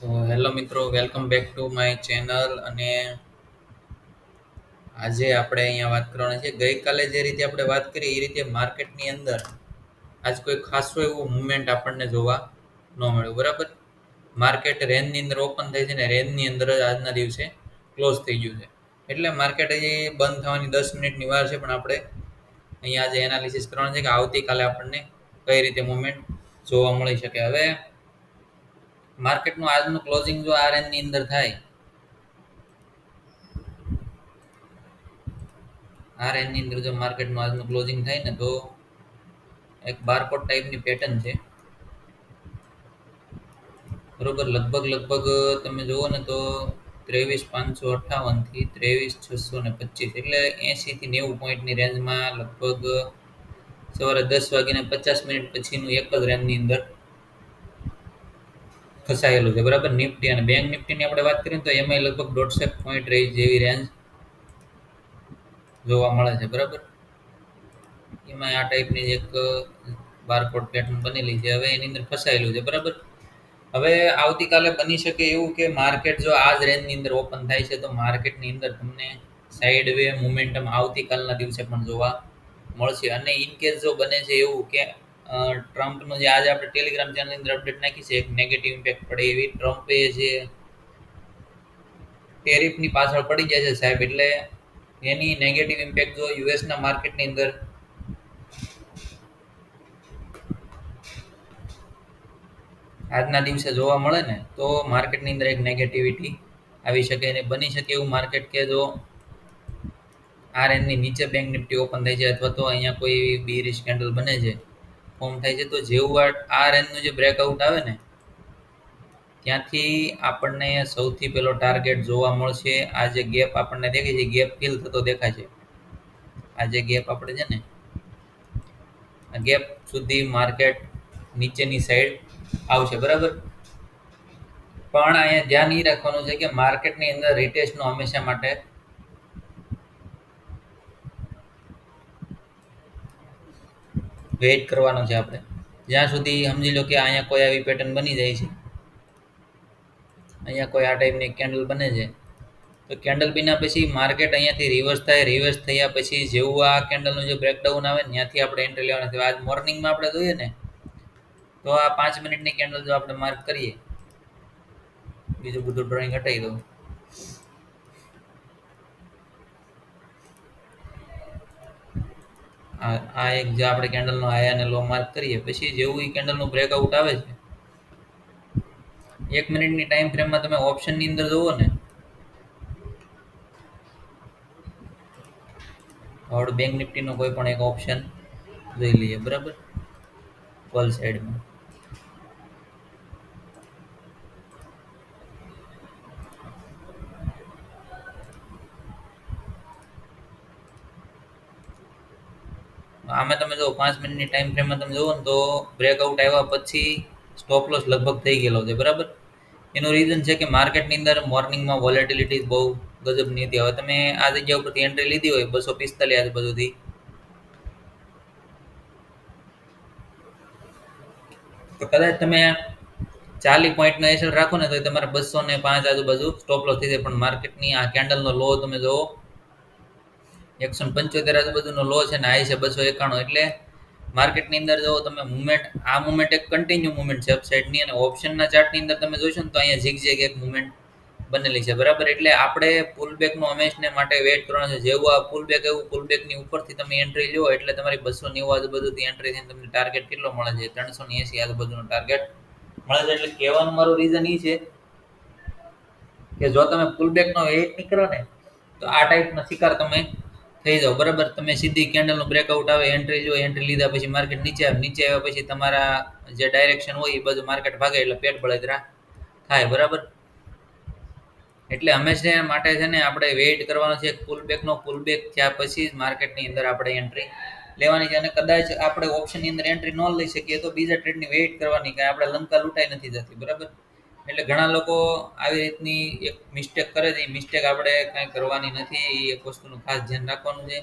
તો હેલો મિત્રો, welcome back to my channel અને આજે આપણે અહીંયા વાત કરવાની છે. ગઈકાલે જે રીતે આપણે વાત કરી, એ રીતે માર્કેટની અંદર આજ કોઈ ખાસો એવો મુવમેન્ટ આપણને જોવા ન મળ્યો. બરાબર? માર્કેટ રેન્જની અંદર ઓપન થઈ છે ને રેન્જની અંદર જ આજના દિવસે ક્લોઝ થઈ ગયું છે. એટલે માર્કેટ હજી બંધ થવાની દસ મિનિટની વાર છે, પણ આપણે અહીંયા આજે એનાલિસિસ કરવાનું છે કે આવતીકાલે આપણને કઈ રીતે મુવમેન્ટ જોવા મળી શકે. હવે માર્કેટનું આજનું ક્લોઝિંગ જો આ રેન્જની અંદર થાય આ રેન્જની અંદર જો માર્કેટનું આજનું ક્લોઝિંગ થાય ને, તો એક બારકોડ ટાઈપની પેટર્ન છે. બરોબર? લગભગ લગભગ તમે જુઓ ને તો ત્રેવીસ પાંચસો અઠ્ઠાવનથી ત્રેવીસ છસો ને પચીસ, એટલે એંશીથી નેવું પોઈન્ટની રેન્જમાં લગભગ સવારે દસ વાગીને પચાસ મિનિટ પછીનું એક જ રેન્જની અંદર ફસાયેલું છે, બરાબર? નિફ્ટી અને બેંક નિફ્ટીની આપણે વાત કરીએ તો એમાં લગભગ દોઢસો પોઈન્ટ રહી જેવી રેન્જ જોવા મળે છે, બરાબર? એમાં આ ટાઈપની એક બારકોડ પેટર્ન બનેલી છે, હવે એની અંદર ફસાયેલું છે, બરાબર? હવે આવતીકાલે બની શકે એવું કે માર્કેટ જો આ જ રેન્જની અંદર ઓપન થાય છે, તો માર્કેટની અંદર તમને સાઈડ વે મુમેન્ટમ આવતીકાલના દિવસે પણ જોવા મળશે. અને ઇન કેસ જો બને છે એવું કે ટ્રમ્પનો જે આજે આપણે ટેલિગ્રામ ચેનલની અંદર અપડેટ નાખી છે, એક નેગેટિવ ઇમ્પેક્ટ પડે એવી. ટ્રમ્પે જે ટેરિફની પાછળ પડી જાય છે સાહેબ, એટલે એની નેગેટિવ ઇમ્પેક્ટ જો યુએસના માર્કેટની અંદર આજના દિવસે જોવા મળે ને, તો માર્કેટની અંદર એક નેગેટિવિટી આવી શકે અને બની શકે એવું માર્કેટ કે જો આ રેન્જની નીચે બેંક નિફ્ટી ઓપન થઈ જાય અથવા તો અહીંયા કોઈ એવી રિસ્ક કેન્ડલ બને છે. ફોર્મ થાય છે, તો જેવું આ રેન્જનું જે બ્રેકઆઉટ આવે ને, ત્યાંથી આપણને સૌથી પહેલો ટાર્ગેટ જોવા મળશે. આ જે ગેપ આપણને દેખાય છે ગેપ ફિલ થતો દેખાય છે. આ જે ગેપ આપણે છે ને, આ ગેપ સુધી માર્કેટ નીચેની સાઈડ આવશે, બરાબર? પણ અહીંયા ધ્યાન એ રાખવાનું છે કે માર્કેટની અંદર રિટેસ્ટનો હંમેશા માટે વેઇટ કરવાનો છે આપણે. જ્યાં સુધી સમજી લો કે અહીંયા કોઈ આવી પેટર્ન બની જાય છે. અહીંયા કોઈ આ ટાઈપની કેન્ડલ બને છે. તો કેન્ડલ બીના પછી માર્કેટ અહીંયાથી રિવર્સ થાય રિવર્સ થયા પછી જેવું આ કેન્ડલનું જે બ્રેકડાઉન આવે ત્યાંથી આપણે એન્ટ્રી લેવાની છે. આજ મોર્નિંગમાં આપણે જોઈએ ને, તો આ પાંચ મિનિટની કેન્ડલ જો આપણે માર્ક કરીએ, બીજું બધું ડ્રોઈંગ હટાવી દઉં. આ એક જે આપણે કેન્ડલનો હાઈ અને લો માર્ક કરીએ, પછી જેવું એ કેન્ડલનું બ્રેકઆઉટ આવે છે. એક મિનિટની ટાઈમ ફ્રેમમાં તમે ઓપ્શનની અંદર જુઓ ને. હવે બેંક નિફ્ટીનો કોઈ પણ એક ઓપ્શન જોઈ લઈએ, બરાબર? કોલ સાઈડમાં આમાં તમે જો પાંચ મિનિટની ટાઈમ ફ્રેમમાં તમે જુઓ ને તો બ્રેકઆઉટ આવ્યા પછી સ્ટોપ લોસ લગભગ થઈ ગયેલો છે, બરાબર? એનું રીઝન છે કે માર્કેટની અંદર મોર્નિંગમાં વોલેટિલિટી બહુ ગજબની હતી. હવે તમે આ જગ્યા ઉપરથી એન્ટ્રી લીધી હોય, બસો પિસ્તાલીસ આજુબાજુથી તો કદાચ તમે ચાલી પોઈન્ટનો એસર રાખો ને, તો તમારે બસો ને પાંચ આજુબાજુ સ્ટોપ લોસ થઈ જાય. પણ માર્કેટની આ કેન્ડલનો લો તમે જુઓ, એકસો પંચોતેર આજુબાજુનો લો છે ને, હાઈ છે બસો એકાણું. એટલે માર્કેટની અંદર જો તમે મુવમેન્ટ, આ મુવમેન્ટ એક કન્ટિન્યુ મુવમેન્ટ છે અપસાઇડની અને ઓપ્શનના ચાર્ટની અંદર તમે જોશો ને તો અહીંયા ઝીગઝેગ એક મુવમેન્ટ બનેલી છે. બરાબર? એટલે આપણે પુલબેકનો હંમેશને માટે વેઇટ કરવાનો છે. જેવું આ પુલબેક એવું પુલબેકની ઉપરથી તમે એન્ટ્રી લો એટલે તમારી બસો નેવું આજુબાજુથી એન્ટ્રી થઈને તમને ટાર્ગેટ કેટલો મળે છે? ત્રણસો ને એંસી આજુબાજુનો ટાર્ગેટ મળે છે. એટલે કહેવાનું મારું રીઝન એ છે કે જો તમે પુલબેકનો વેઇટ નહીં કરો ને, તો આ ટાઈપનો શિકાર તમે થઈ જાઓ. બરાબર? તમે સીધી કેન્ડલનું બ્રેકઆઉટ આવે એન્ટ્રી જો એન્ટ્રી લીધા પછી માર્કેટ નીચે આવે. નીચે આવ્યા પછી તમારા જે ડાયરેક્શન હોય એ બધું માર્કેટ ભાગે એટલે પેટ બળતરા થાય, બરાબર? એટલે હંમેશા માટે છે ને, આપણે વેઇટ કરવાનો છે. પુલ બેકનો ફૂલ બેક થયા પછી માર્કેટની અંદર આપણે એન્ટ્રી લેવાની છે. અને કદાચ આપણે ઓપ્શનની અંદર એન્ટ્રી ન લઈ શકીએ તો બીજા ટ્રેડની વેઇટ કરવાની કે આપણે લંકા લૂંટાઈ નથી જતી. બરાબર? એટલે ઘણા લોકો આવી રીતની એક મિસ્ટેક કરે છે. એ મિસ્ટેક આપણે કાંઈ કરવાની નથી. એ એક વસ્તુનું ખાસ ધ્યાન રાખવાનું છે.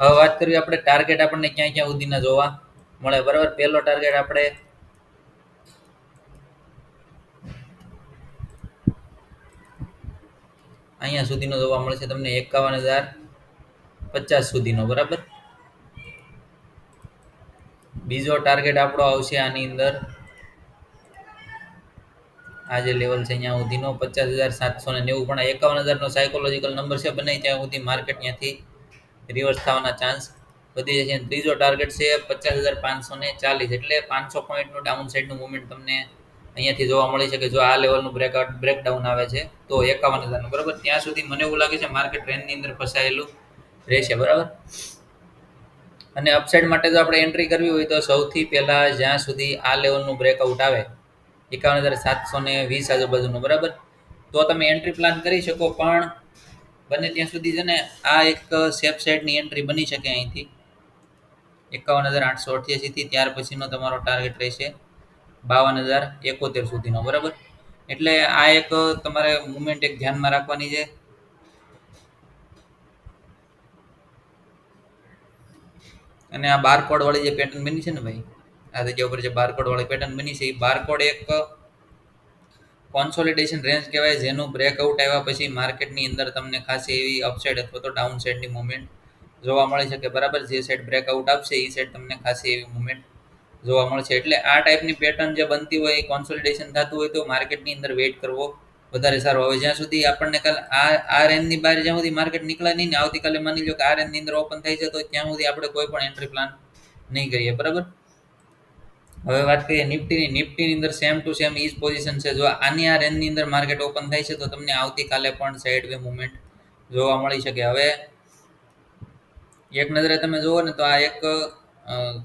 હવે વાત કરવી આપણે ટાર્ગેટ આપણને ક્યાં ક્યાં સુધીના જોવા મળે. બરાબર? પહેલો ટાર્ગેટ આપણે અહીંયા સુધીનો જોવા મળશે તમને એકાવન હજાર પચાસ સુધીનો. બરાબર? બીજો ટાર્ગેટ આપણો આવશે આની અંદર આ જે લેવલ છે અહીંયા સુધીનો પચાસ હજાર સાતસો ને નેવું પણ એકાવન હજારનો સાયકોલોજીકલ નંબર છે બને, ત્યાં સુધી માર્કેટ ત્યાંથી રિવર્સ થવાના ચાન્સ વધી જશે. ત્રીજો ટાર્ગેટ છે પચાસ હજાર પાંચસો ને ચાલીસ, એટલે પાંચસો પોઈન્ટનું ડાઉન સાઈડનું મુવમેન્ટ તમને અહીંયાથી જોવા મળી શકે. જો આ લેવલનું બ્રેકઆઉટ બ્રેકડાઉન આવે છે, તો એકાવન હજારનું, બરાબર? ત્યાં સુધી મને એવું લાગે છે માર્કેટ ટ્રેન્ડની અંદર ફસાયેલું રહેશે, બરાબર? અને અપસાઇડ માટે જો આપણે એન્ટ્રી કરવી હોય તો સૌથી પહેલાં જ્યાં સુધી આ લેવલનું બ્રેકઆઉટ આવે એકાવન હજાર સાતસો ને વીસ આજુબાજુનું, બરાબર? તો તમે એન્ટ્રી પ્લાન કરી શકો, પણ બને ત્યાં સુધી છે ને આ એક સેફ સાઇડની એન્ટ્રી બની શકે અહીંથી. એકાવન હજાર આઠસો અઠ્યાસીથી ત્યાર પછીનો તમારો ટાર્ગેટ રહેશે બાવન હજાર એકોતેર સુધીનો, બરાબર? એટલે આ એક તમારે મુમેન્ટ એક ધ્યાનમાં રાખવાની છે. અને આ બારકોડ વાળી જે પેટર્ન બની છે ને ભાઈ આ જગ્યા ઉપર જે બારકોડ વાળી પેટર્ન બની છે, એ બારકોડ એક કોન્સોલિડેશન રેન્જ કહેવાય, જેનું બ્રેકઆઉટ આવ્યા પછી માર્કેટની અંદર તમને ખાસી એવી અપસાઇડ અથવા તો ડાઉન સાઇડની મુવમેન્ટ જોવા મળી શકે. બરાબર? જે સાઇડ બ્રેકઆઉટ આપશે, એ સાઇડ તમને ખાસી એવી મુવમેન્ટ જોવા મળશે. એટલે આ ટાઈપની પેટર્ન જે બનતી હોય, એ કોન્સોલિડેશન થતું હોય, તો માર્કેટની અંદર વેઇટ કરવો વધારે સારો. હવે જ્યાં સુધી આપણને કાલ આ આ રેન્જની બહાર જ્યાં સુધી માર્કેટ નીકળે નહીં ને, આવતીકાલે માની લો કે આ રેન્જની અંદર ઓપન થઈ છે તો ત્યાં સુધી આપણે કોઈ પણ એન્ટ્રી પ્લાન નહીં કરીએ. બરાબર? હવે વાત કરીએ નિફ્ટીની. નિફ્ટીની અંદર સેમ ટુ સેમ ઈ પોઝિશન છે. જો આની આ રેન્જની અંદર માર્કેટ ઓપન થાય છે, તો તમને આવતીકાલે પણ સાઇડ વે મુવમેન્ટ જોવા મળી શકે. હવે એક નજરે તમે જુઓ ને તો આ એક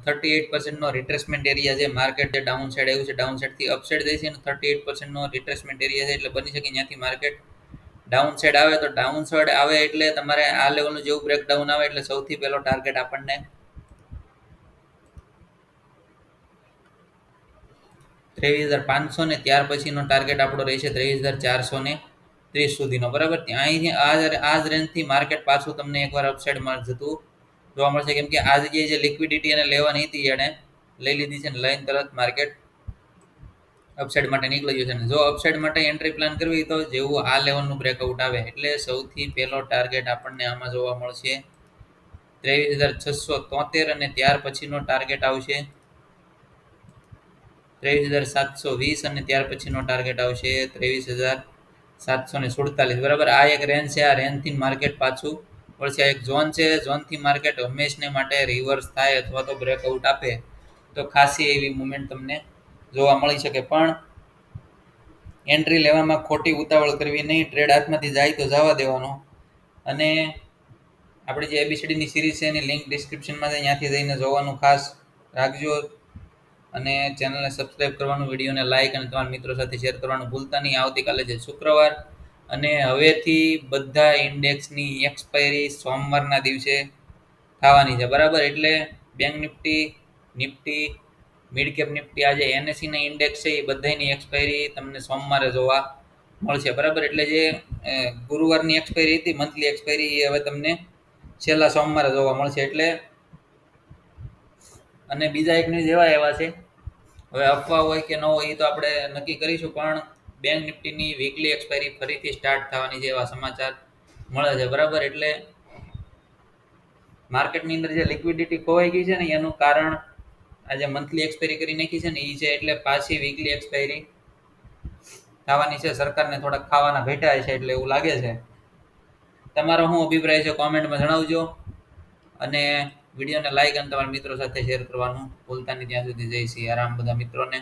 થર્ટી એઇટ પર્સન્ટનો રિટ્રેસમેન્ટ એરિયા છે. માર્કેટ જે ડાઉન સાઈડ આવ્યું છે ડાઉન સાઈડથી અપ સાઈડ જાય છે અને થર્ટી એઇટ પર્સન્ટનો રિટ્રેસમેન્ટ એરિયા છે. એટલે બની શકે ત્યાંથી માર્કેટ ડાઉન સાઈડ આવે. તો ડાઉન સાઈડ આવે એટલે તમારે આ લેવલનું જેવું બ્રેકડાઉન આવે એટલે સૌથી પહેલો ટાર્ગેટ આપણને ત્રેવીસ હજાર પાંચસો ને ત્યાર પછીનો ટાર્ગેટ આપણો રહેશે ત્રેવીસ હજાર ચારસો ને ત્રીસ સુધીનો, બરાબર? અહીંથી આ આ જ રેન્જથી માર્કેટ પાછું તમને એકવાર અપસાઇડમાં જતું જોવા મળશે. કેમ કે આ જગ્યાએ જે લિક્વિડિટી એને લેવાની હતી એણે લઈ લીધી છે ને, લઈને તરત માર્કેટ અપસાઇડ માટે નીકળી ગયું છે અને જો અપસાઇડ માટે એન્ટ્રી પ્લાન કરવી તો જેવું આ લેવલનું બ્રેકઆઉટ આવે, એટલે સૌથી પહેલો ટાર્ગેટ આપણને આમાં જોવા મળશે ત્રેવીસ હજાર છસો તોતેર અને ત્યાર પછીનો ટાર્ગેટ આવશે ત્રેવીસ હજાર સાતસો વીસ અને ત્યાર પછીનો ટાર્ગેટ આવશે ત્રેવીસ હજાર સાતસો ને સુડતાલીસ. બરાબર, આ એક રેન્જ છે, આ રેન્જથી માર્કેટ પાછું વળશે. આ એક ઝોન છે ઝોનથી માર્કેટ હંમેશને માટે રિવર્સ થાય અથવા તો બ્રેકઆઉટ આપે. તો ખાસી એવી મુમેન્ટ તમને જોવા મળી શકે. પણ એન્ટ્રી લેવામાં ખોટી ઉતાવળ કરવી નહીં. ટ્રેડ હાથમાંથી જાય તો જવા દેવાનો. અને આપણી જે એબીસીડીની સિરીઝ છે, એની લિંક ડિસ્ક્રિપ્શનમાં છે ત્યાંથી જઈને જોવાનું. ખાસ રાખજો. અને ચેનલને સબસ્ક્રાઈબ કરવાનું વિડીયોને લાઇક અને તમારા મિત્રો સાથે શેર કરવાનું ભૂલતા નહીં. આવતીકાલે છે શુક્રવાર અને હવેથી બધા ઇન્ડેક્સની એક્સપાયરી સોમવારના દિવસે થવાની છે. બરાબર? એટલે bank Nifty Nifty mid cap Nifty આજે એનએસસીના ઇન્ડેક્સ છે, એ બધાની એક્સપાયરી તમને સોમવારે જોવા મળશે. બરાબર? એટલે જે ગુરુવારની એક્સપાયરી હતી મંથલી એક્સપાયરી એ હવે તમને છેલ્લા સોમવારે જોવા મળશે. એટલે અને બીજા એક ન્યૂઝ એવા એવા છે હવે અફવા હોય કે ન હોય એ તો આપણે નક્કી કરીશું, પણ બેંક નિફ્ટીની વીકલી એક્સપાયરી ફરીથી સ્ટાર્ટ થવાની એવા સમાચાર મળે છે, બરાબર? એટલે માર્કેટની અંદર જે લિક્વિડિટી ખોવાઈ ગઈ છે ને, એનું કારણ આજે મંથલી એક્સપાયરી કરી નાખી છે ને એ છે એટલે પાછી વીકલી એક્સપાયરી થવાની છે, સરકારને થોડાક ખાવાના ભેટાય છે એટલે એવું લાગે છે. તમારો શું અભિપ્રાય છે? કોમેન્ટમાં જણાવજો. અને વિડીયોને લાઈક અને તમારા મિત્રો સાથે શેર કરવાનું ભૂલતા નહીં. ત્યાં સુધી જય આરામ બધા મિત્રોને